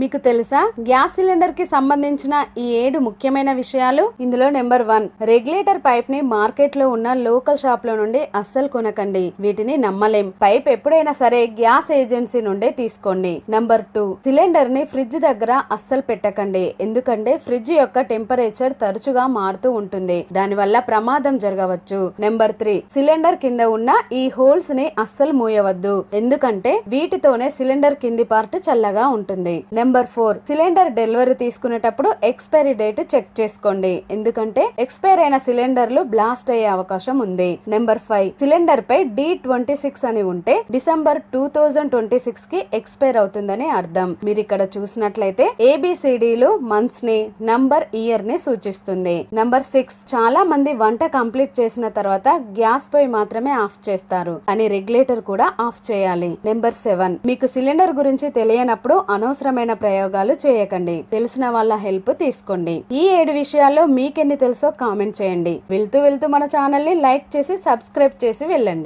మీకు తెలుసా? గ్యాస్ సిలిండర్కి సంబంధించిన ఈ ఏడు ముఖ్యమైన విషయాలు. ఇందులో నెంబర్ వన్ రెగ్యులేటర్ పైప్ని మార్కెట్లో ఉన్న లోకల్ షాప్లో నుండి అస్సలు కొనకండి. వీటిని నమ్మలేం. పైప్ ఎప్పుడైనా సరే గ్యాస్ ఏజెన్సీ నుండే తీసుకోండి. నంబర్ టూ సిలిండర్ని ఫ్రిడ్జ్ దగ్గర అస్సలు పెట్టకండి. ఎందుకంటే ఫ్రిడ్జ్ యొక్క టెంపరేచర్ తరచుగా మారుతూ ఉంటుంది. దానివల్ల ప్రమాదం జరగవచ్చు. నెంబర్ త్రీ సిలిండర్ కింద ఉన్న ఈ హోల్స్ని అస్సలు మూయవద్దు. ఎందుకంటే వీటితోనే సిలిండర్ కింది పార్ట్ చల్లగా ఉంటుంది. Number four. సిలిండర్ డెలివరీ తీసుకునేటప్పుడు ఎక్స్పైరీ డేట్ చెక్ చేసుకోండి. ఎందుకంటే ఎక్స్పైర్ అయిన సిలిండర్లు బ్లాస్ట్ అయ్యే అవకాశం ఉంది. Number five. సిలిండర్ పై డి ట్వంటీ సిక్స్ అని ఉంటే డిసెంబర్ టూ థౌజండ్ ట్వంటీ సిక్స్కి ఎక్స్పైర్ అవుతుందని అర్థం. మీరు ఇక్కడ చూసినట్లయితే ఏబిసిడిలు మంత్స్ని నంబర్ ఇయర్ని సూచిస్తుంది. Number six. చాలా మంది వంట కంప్లీట్ చేసిన తర్వాత గ్యాస్ పొయ్యి మాత్రమే ఆఫ్ చేస్తారు అని రెగ్యులేటర్ కూడా ఆఫ్ చేయాలి. Number seven. మీకు సిలిండర్ గురించి తెలియనప్పుడు అనవసరమైన ప్రయోగాలు చేయకండి. తెలిసిన వాళ్ళ హెల్ప్ తీసుకోండి. ఈ ఏడు విషయాల్లో మీకెన్ని తెలుసో కామెంట్ చేయండి. వెళ్తూ వెళ్తూ మన ఛానల్ని లైక్ చేసి సబ్స్క్రైబ్ చేసి వెళ్ళండి.